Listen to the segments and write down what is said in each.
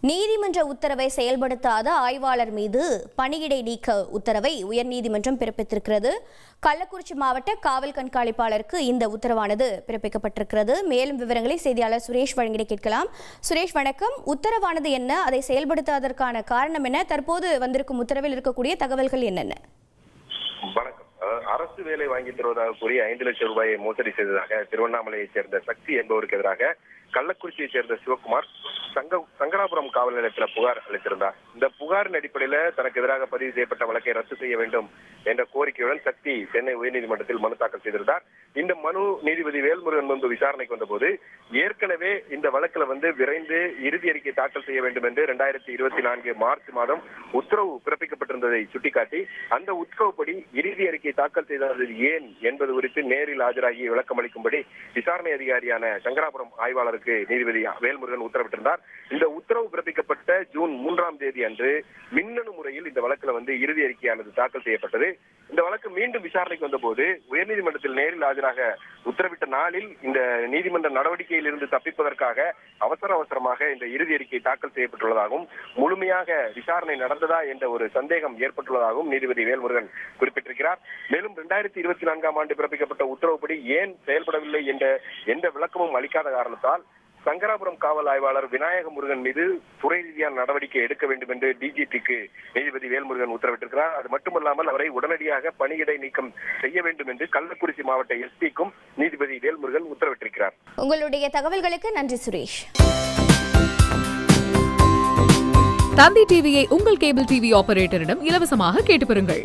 நீதிமன்ற உத்தரவை செயல்படுத்தாத ஆய்வாளர் மீது பணியிடை நீக்க உத்தரவை உயர்நீதிமன்றம் பிறப்பித்திருக்கிறது. கள்ளக்குறிச்சி மாவட்ட காவல் கண்காணிப்பாளருக்கு இந்த உத்தரவானது பிறப்பிக்கப்பட்டிருக்கிறது. மேலும் விவரங்களை செய்தியாளர் சுரேஷ் வழங்கிட கேட்கலாம். சுரேஷ் வணக்கம். உத்தரவானது என்ன? அதை செயல்படுத்தாதற்கான காரணம் என்ன? தற்போது வந்திருக்கும் உத்தரவில் இருக்கக்கூடிய தகவல்கள் என்னென்ன? வணக்கம். அரசு வேலை வாங்கி தருவதாக கூறி ஐந்து லட்சம் ரூபாயை மோசடி செய்ததாக திருவண்ணாமலையைச் சேர்ந்த சக்தி என்பவருக்கு எதிராக கள்ளக்குறிச்சியைச் சேர்ந்த சிவகுமார் சங்க காவல் நிலையத்தில் புகார் அளித்திருந்தார். இந்த புகாரின் அடிப்படையில் தனக்கு எதிராக பதிவு செய்யப்பட்ட வழக்கை ரத்து செய்ய வேண்டும் என்ற கோரிக்கையுடன் சக்தி சென்னை உயர்நீதிமன்றத்தில் மனு தாக்கல் செய்திருந்தார். இந்த மனு நீதிபதி வேல்முருகன் முன்பு விசாரணைக்கு வந்தபோது ஏற்கனவே இந்த வழக்கில் வந்து விரைந்து இறுதி அறிக்கை தாக்கல் செய்ய வேண்டும் என்று இரண்டாயிரத்தி இருபத்தி நான்கு மார்ச் மாதம் உத்தரவு பிறப்பிக்கப்பட்டிருந்ததை சுட்டிக்காட்டி அந்த உத்தரவுப்படி இறுதி அறிக்கை தாக்கல் செய்தது ஏன் என்பது குறித்து நேரில் ஆஜராகி விளக்கம் அளிக்கும்படி விசாரணை அதிகாரியான சங்கராபுரம் ஆய்வாளருக்கு நீதிபதி வேல்முருகன் உத்தரவிட்டிருந்தார். இந்த உத்தரவு பிறப்பிக்க பிறப்பிக்கப்பட்ட ஜூன் மூன்றாம் தேதி அன்று மின்னணு முறையில் இந்த வழக்குல வந்து இறுதி அறிக்கையானது தாக்கல் செய்யப்பட்டது. இந்த வழக்கு மீண்டும் விசாரணைக்கு வந்தபோது உயர்நீதிமன்றத்தில் நேரில் ஆஜராக உத்தரவிட்ட நாளில் இந்த நீதிமன்ற நடவடிக்கையில் இருந்து தப்பிப்பதற்காக அவசர அவசரமாக இந்த இறுதி அறிக்கை தாக்கல் செய்யப்பட்டுள்ளதாகவும் முழுமையாக விசாரணை நடந்ததா என்ற ஒரு சந்தேகம் ஏற்பட்டுள்ளதாகவும் நீதிபதி வேல்முருகன் குறிப்பிட்டிருக்கிறார். மேலும் இரண்டாயிரத்தி இருபத்தி நான்காம் ஆண்டு பிறப்பிக்கப்பட்ட உத்தரவுப்படி ஏன் செயல்படவில்லை என்ற எந்த விளக்கமும் அளிக்காத காரணத்தால் சங்கராபுரம் காவல் ஆய்வாளர் விநாயக முருகன் மீது துறை ரீதியான நடவடிக்கை எடுக்க வேண்டும் என்று டிஜிபிக்கு நீதிபதி வேல்முருகன் உத்தரவிட்டிருக்கிறார். அது மட்டுமல்லாமல் அவரை உடனடியாக பணியிடை நீக்கம் செய்ய வேண்டும் என்று கள்ளக்குறிச்சி மாவட்ட எஸ்பிக்கும் நீதிபதி வேல்முருகன் உத்தரவிட்டிருக்கிறார். உங்களுடைய தகவல்களுக்கு நன்றி சுரேஷ். தந்தி டிவியை உங்கள் கேபிள் டிவி ஆபரேட்டரிடம் இலவசமாக கேட்டு பெறுங்கள்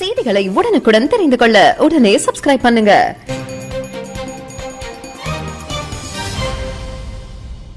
செய்திகளை உடனுக்குடன் தெரிந்து கொள்ள உடனே சப்ஸ்கிரைப் பண்ணுங்க.